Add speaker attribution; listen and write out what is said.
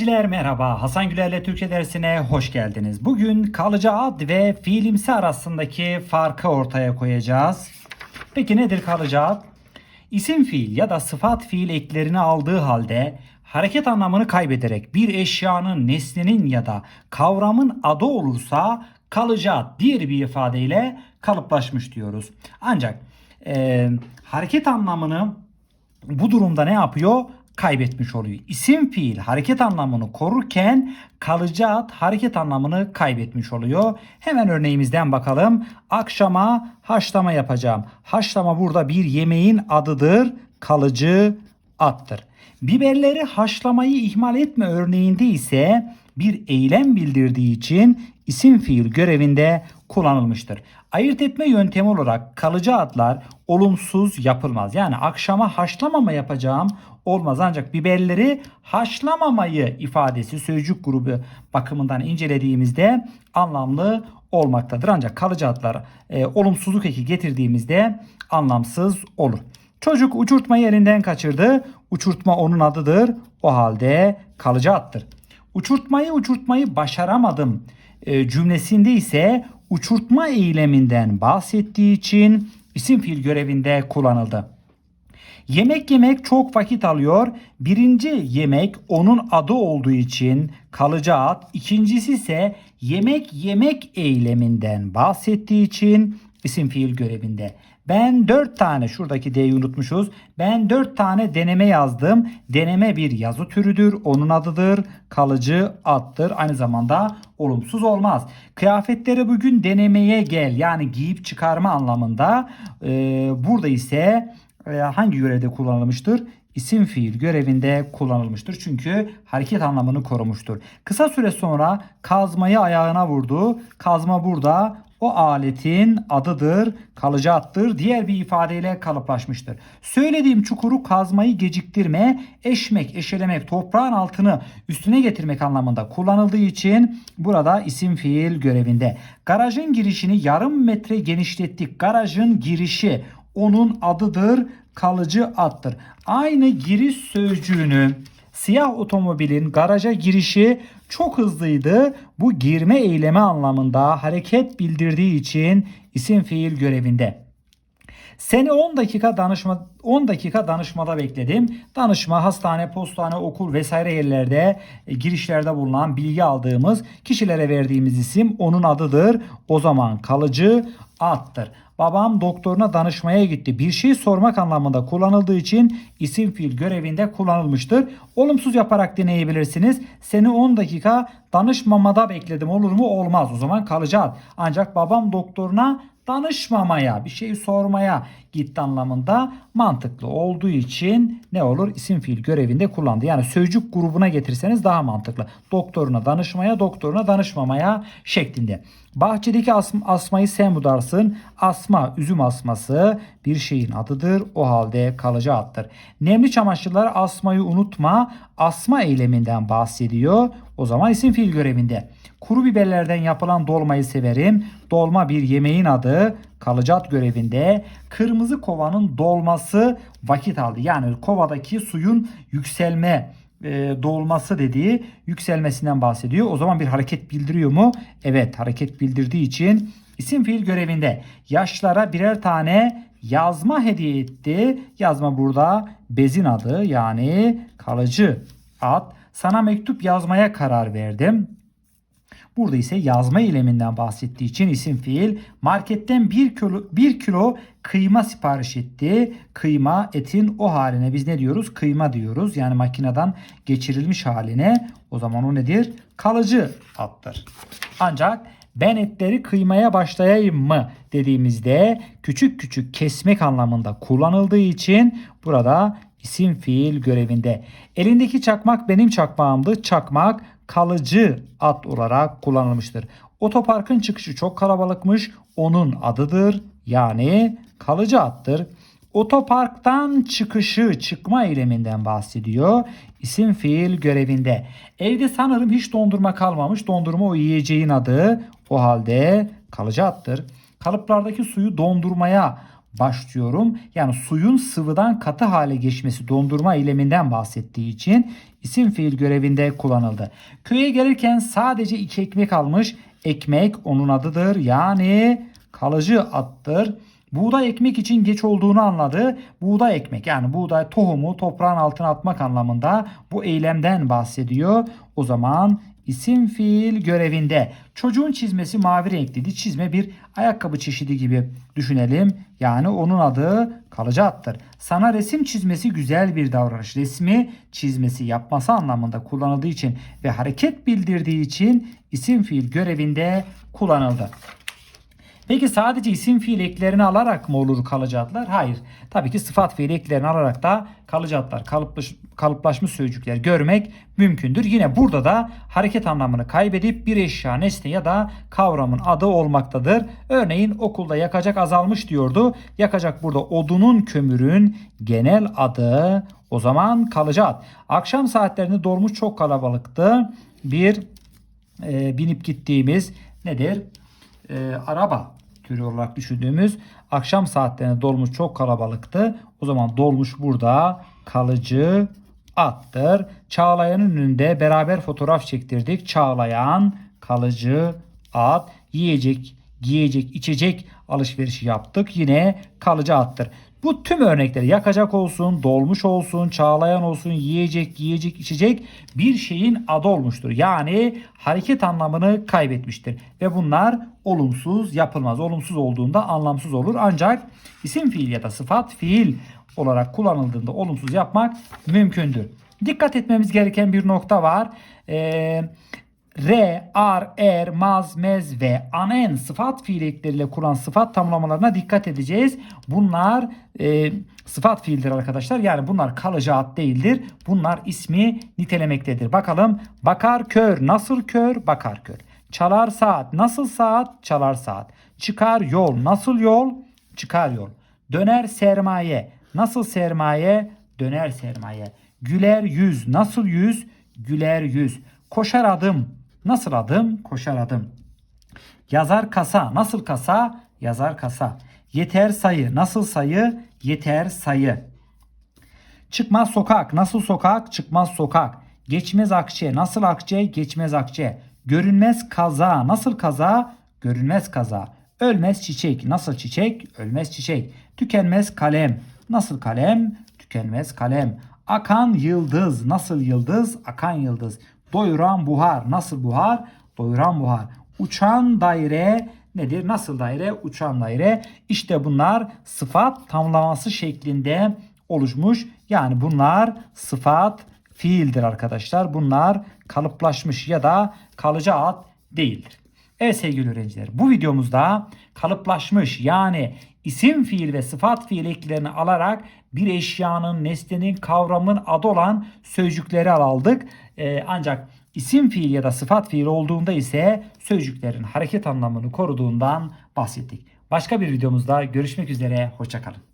Speaker 1: Öğrenciler merhaba. Hasan Güler'le Türkçe dersine hoş geldiniz. Bugün kalıcı ad ve fiilimsi arasındaki farkı ortaya koyacağız. Peki nedir kalıcı ad? İsim fiil ya da sıfat fiil eklerini aldığı halde hareket anlamını kaybederek bir eşyanın, nesnenin ya da kavramın adı olursa kalıcı ad diğer bir ifadeyle kalıplaşmış diyoruz. Ancak eee, hareket anlamını bu durumda ne yapıyor? Kaybetmiş oluyor. İsim fiil hareket anlamını korurken kalıcı ad hareket anlamını kaybetmiş oluyor. Hemen örneğimizden bakalım. Akşama haşlama yapacağım. Haşlama burada bir yemeğin adıdır. Kalıcı attır. Biberleri haşlamayı ihmal etme örneğinde ise bir eylem bildirdiği için isim fiil görevinde kullanılmıştır. Ayırt etme yöntemi olarak kalıcı adlar olumsuz yapılmaz. Yani akşama haşlamama yapacağım olmaz. Ancak biberleri haşlamamayı ifadesi sözcük grubu bakımından incelediğimizde anlamlı olmaktadır. Ancak kalıcı adlar e, olumsuzluk eki getirdiğimizde anlamsız olur. Çocuk uçurtmayı elinden kaçırdı. Uçurtma onun adıdır. O halde kalıcı attır. Uçurtmayı uçurtmayı başaramadım e, cümlesinde ise uçurtma eyleminden bahsettiği için isim fiil görevinde kullanıldı. Yemek yemek çok vakit alıyor. Birinci yemek onun adı olduğu için kalıcı ad. İkincisi ise yemek yemek eyleminden bahsettiği için isim fiil görevinde. Ben dört tane şuradaki D'yi unutmuşuz. Ben dört tane deneme yazdım. Deneme bir yazı türüdür. Onun adıdır. Kalıcı attır. Aynı zamanda olumsuz olmaz. Kıyafetleri bugün denemeye gel. Yani giyip çıkarma anlamında. Ee, burada ise e, hangi görevde kullanılmıştır? İsim fiil görevinde kullanılmıştır. Çünkü hareket anlamını korumuştur. Kısa süre sonra kazmayı ayağına vurdu. Kazma burada o aletin adıdır, kalıcı attır, diğer bir ifadeyle kalıplaşmıştır. Söylediğim çukuru kazmayı geciktirme, eşmek, eşelemek, toprağın altını üstüne getirmek anlamında kullanıldığı için burada isim fiil görevinde. Garajın girişini yarım metre genişlettik. Garajın girişi onun adıdır, kalıcı attır. Aynı giriş sözcüğünü siyah otomobilin garaja girişi çok hızlıydı. Bu girme eylemi anlamında hareket bildirdiği için isim fiil görevinde. Seni 10 dakika danışma 10 dakika danışmada bekledim. Danışma, hastane, postane, okul vesaire yerlerde e, girişlerde bulunan bilgi aldığımız kişilere verdiğimiz isim onun adıdır. O zaman kalıcı attır. Babam doktoruna danışmaya gitti. Bir şey sormak anlamında kullanıldığı için isim fiil görevinde kullanılmıştır. Olumsuz yaparak deneyebilirsiniz. Seni 10 dakika danışmamada bekledim olur mu? Olmaz. O zaman kalıcı ad. Ancak babam doktoruna danışmamaya, bir şey sormaya gitti anlamında mantıklı olduğu için ne olur? İsim fiil görevinde kullandı. Yani sözcük grubuna getirseniz daha mantıklı. Doktoruna danışmaya, doktoruna danışmamaya şeklinde. Bahçedeki asm asmayı sen budarsın. Asma, üzüm asması bir şeyin adıdır. O halde kalıcı addır. Nemli çamaşırlar asmayı unutma. Asma eyleminden bahsediyor. O zaman isim fiil görevinde. Kuru biberlerden yapılan dolmayı severim. Dolma bir yemeğin adı. Kalıcı ad görevinde. Kırmızı kovanın dolması vakit aldı. Yani kovadaki suyun yükselme e, dolması dediği yükselmesinden bahsediyor. O zaman bir hareket bildiriyor mu? Evet hareket bildirdiği için isim fiil görevinde. Yaşlara birer tane yazma hediye etti. Yazma burada bezin adı yani kalıcı ad. Sana mektup yazmaya karar verdim. Burada ise yazma eyleminden bahsettiği için isim fiil marketten 1 kilo, 1 kilo kıyma sipariş etti. Kıyma etin o haline biz ne diyoruz? Kıyma diyoruz. Yani makineden geçirilmiş haline o zaman o nedir? Kalıcı attır. Ancak ben etleri kıymaya başlayayım mı dediğimizde küçük küçük kesmek anlamında kullanıldığı için burada isim fiil görevinde. Elindeki çakmak benim çakmağımdı. Çakmak kalıcı ad olarak kullanılmıştır. Otoparkın çıkışı çok kalabalıkmış. Onun adıdır. Yani kalıcı attır. Otoparktan çıkışı çıkma eyleminden bahsediyor. İsim fiil görevinde. Evde sanırım hiç dondurma kalmamış. Dondurma o yiyeceğin adı. O halde kalıcı attır. Kalıplardaki suyu dondurmaya başlıyorum. Yani suyun sıvıdan katı hale geçmesi dondurma eyleminden bahsettiği için isim fiil görevinde kullanıldı. Köye gelirken sadece iki ekmek almış. Ekmek onun adıdır. Yani kalıcı attır. Buğday ekmek için geç olduğunu anladı. Buğday ekmek yani buğday tohumu toprağın altına atmak anlamında bu eylemden bahsediyor. O zaman isim fiil görevinde. Çocuğun çizmesi mavi renkliydi. Çizme bir ayakkabı çeşidi gibi düşünelim. Yani onun adı kalıcı attır. Sana resim çizmesi güzel bir davranış. Resmi çizmesi yapması anlamında kullanıldığı için ve hareket bildirdiği için isim fiil görevinde kullanıldı. Peki sadece isim fiil eklerini alarak mı olur kalıcı adlar? Hayır. Tabii ki sıfat fiil eklerini alarak da kalıcı adlar, kalıplaş, kalıplaşmış sözcükler görmek mümkündür. Yine burada da hareket anlamını kaybedip bir eşya, nesne ya da kavramın adı olmaktadır. Örneğin okulda yakacak azalmış diyordu. Yakacak burada odunun, kömürün genel adı. O zaman kalıcı ad. Akşam saatlerinde dolmuş çok kalabalıktı. Bir e, binip gittiğimiz nedir? E, araba türü olarak düşündüğümüz akşam saatlerinde dolmuş çok kalabalıktı. O zaman dolmuş burada kalıcı attır. Çağlayan'ın önünde beraber fotoğraf çektirdik. Çağlayan kalıcı at. Yiyecek, giyecek, içecek alışverişi yaptık. Yine kalıcı attır. Bu tüm örnekleri yakacak olsun, dolmuş olsun, çağlayan olsun, yiyecek, giyecek, içecek bir şeyin adı olmuştur. Yani hareket anlamını kaybetmiştir. Ve bunlar olumsuz yapılmaz. Olumsuz olduğunda anlamsız olur. Ancak isim fiil ya da sıfat fiil olarak kullanıldığında olumsuz yapmak mümkündür. Dikkat etmemiz gereken bir nokta var. Eee re, ar, er, maz, mez ve anen sıfat fiil ekleriyle kuran sıfat tamlamalarına dikkat edeceğiz. Bunlar e, sıfat fiildir arkadaşlar. Yani bunlar kalıcı ad değildir. Bunlar ismi nitelemektedir. Bakalım bakar kör nasıl kör bakar kör. Çalar saat nasıl saat çalar saat. Çıkar yol nasıl yol çıkar yol. Döner sermaye nasıl sermaye döner sermaye. Güler yüz nasıl yüz güler yüz. Koşar adım Nasıl adım? Koşar adım. Yazar kasa. Nasıl kasa? Yazar kasa. Yeter sayı. Nasıl sayı? Yeter sayı. Çıkmaz sokak. Nasıl sokak? Çıkmaz sokak. Geçmez akçe. Nasıl akçe? Geçmez akçe. Görünmez kaza. Nasıl kaza? Görünmez kaza. Ölmez çiçek. Nasıl çiçek? Ölmez çiçek. Tükenmez kalem. Nasıl kalem? Tükenmez kalem. Akan yıldız. Nasıl yıldız? Akan yıldız. Doyuran buhar. Nasıl buhar? Doyuran buhar. Uçan daire nedir? Nasıl daire? Uçan daire. İşte bunlar sıfat tamlaması şeklinde oluşmuş. Yani bunlar sıfat fiildir arkadaşlar. Bunlar kalıplaşmış ya da kalıcı ad değildir. Evet sevgili öğrenciler bu videomuzda kalıplaşmış yani isim fiil ve sıfat fiil eklerini alarak bir eşyanın, nesnenin, kavramın adı olan sözcükleri aldık. Ee, ancak isim fiil ya da sıfat fiil olduğunda ise sözcüklerin hareket anlamını koruduğundan bahsettik. Başka bir videomuzda görüşmek üzere, hoşçakalın.